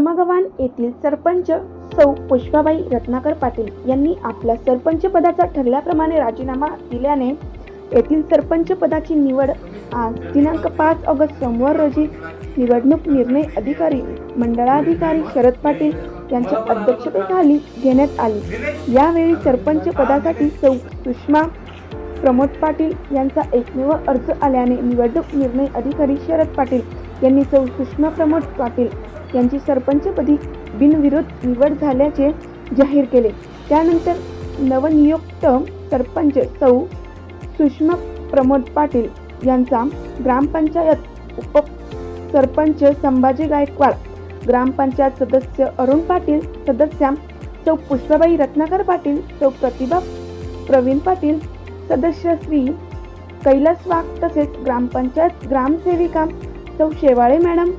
येथील सरपंच सौ पुष्पाबाई रत्नाकर पाटील यांनी आपल्या सरपंच पदाचा ठरल्याप्रमाणे राजीनामा दिल्याने येथील सरपंच पदाची निवड आज दिनांक पाच ऑगस्ट सोमवार रोजी निवडणूक निर्णय अधिकारी मंडळाधिकारी शरद पाटील यांच्या अध्यक्षतेखाली घेण्यात आली. यावेळी सरपंच पदासाठी सौ सुषमा प्रमोद पाटील यांचा एकमेव अर्ज आल्याने निवडणूक निर्णय अधिकारी शरद पाटील यांनी सौ सुषमा प्रमोद पाटील यांची सरपंचपदी बिनविरोध निवड झाल्याचे जाहीर केले. त्यानंतर नवनियुक्त सरपंच सौ. सुषमा प्रमोद पाटील यांचा ग्रामपंचायत उप सरपंच संभाजी गायकवाड ग्रामपंचायत सदस्य अरुण पाटील सदस्या सौ. पुष्पाबाई रत्नाकर पाटील सौ. प्रतिभा प्रवीण पाटील सदस्य श्री. कैलास वाघ तसेच ग्रामपंचायत ग्रामसेविका सौ. शेवाळे मॅडम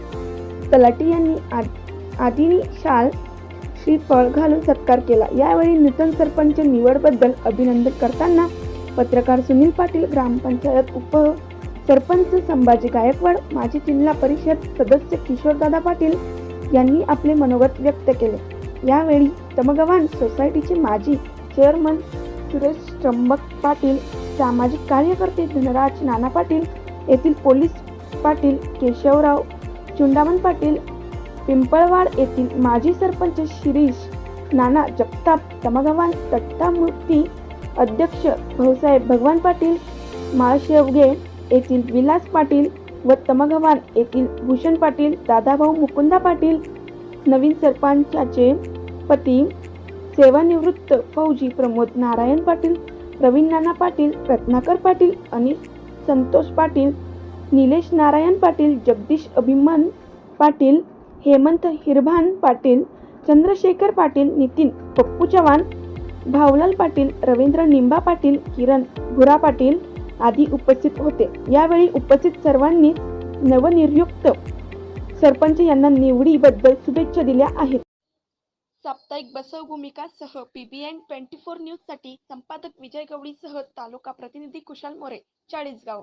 तलाटी यांनी आद- आदिनी शाल श्रीफळ घालून सत्कार केला. यावेळी नूतन सरपंच निवडबद्दल अभिनंदन करताना पत्रकार सुनील पाटील ग्रामपंचायत उप सरपंच संभाजी गायकवाड माजी जिल्हा परिषद सदस्य किशोरदादा पाटील यांनी आपले मनोगत व्यक्त केले. यावेळी तमगवान सोसायटीचे माजी चेअरमन सुरेश त्र्यंबक पाटील सामाजिक कार्यकर्ते धनराज नाना पाटील येथील पोलीस पाटील केशवराव चुंडामन पाटील पिंपळवाड येथील माजी सरपंच शिरीष नाना जगताप तमागवान तट्टामूर्ती अध्यक्ष भाऊसाहेब भगवान पाटील माळशेवगे येथील विलास पाटील व तमगवान येथील भूषण पाटील दादाभाऊ मुकुंदा पाटील नवीन सरपंचाचे पती सेवानिवृत्त फौजी प्रमोद नारायण पाटील प्रवीण नाना पाटील रत्नाकर पाटील आणि संतोष पाटील निलेश नारायण पाटील जगदीश अभिमान पाटील हेमंत हिरभान पाटील चंद्रशेखर पाटील नितीन पप्पू चव्हाण भावलाल पाटील रवींद्र निंबा पाटील किरण भुरा पाटील आदी उपस्थित होते. यावेळी उपस्थित सर्वांनी नवनिर्युक्त सरपंच यांना निवडीबद्दल शुभेच्छा दिल्या आहेत. साप्ताहिक बसव भूमिकासह पीबीएन ट्वेंटी फोर न्यूजसाठी संपादक विजय गवळीसह तालुका प्रतिनिधी कुशाल मोरे चाळीसगाव.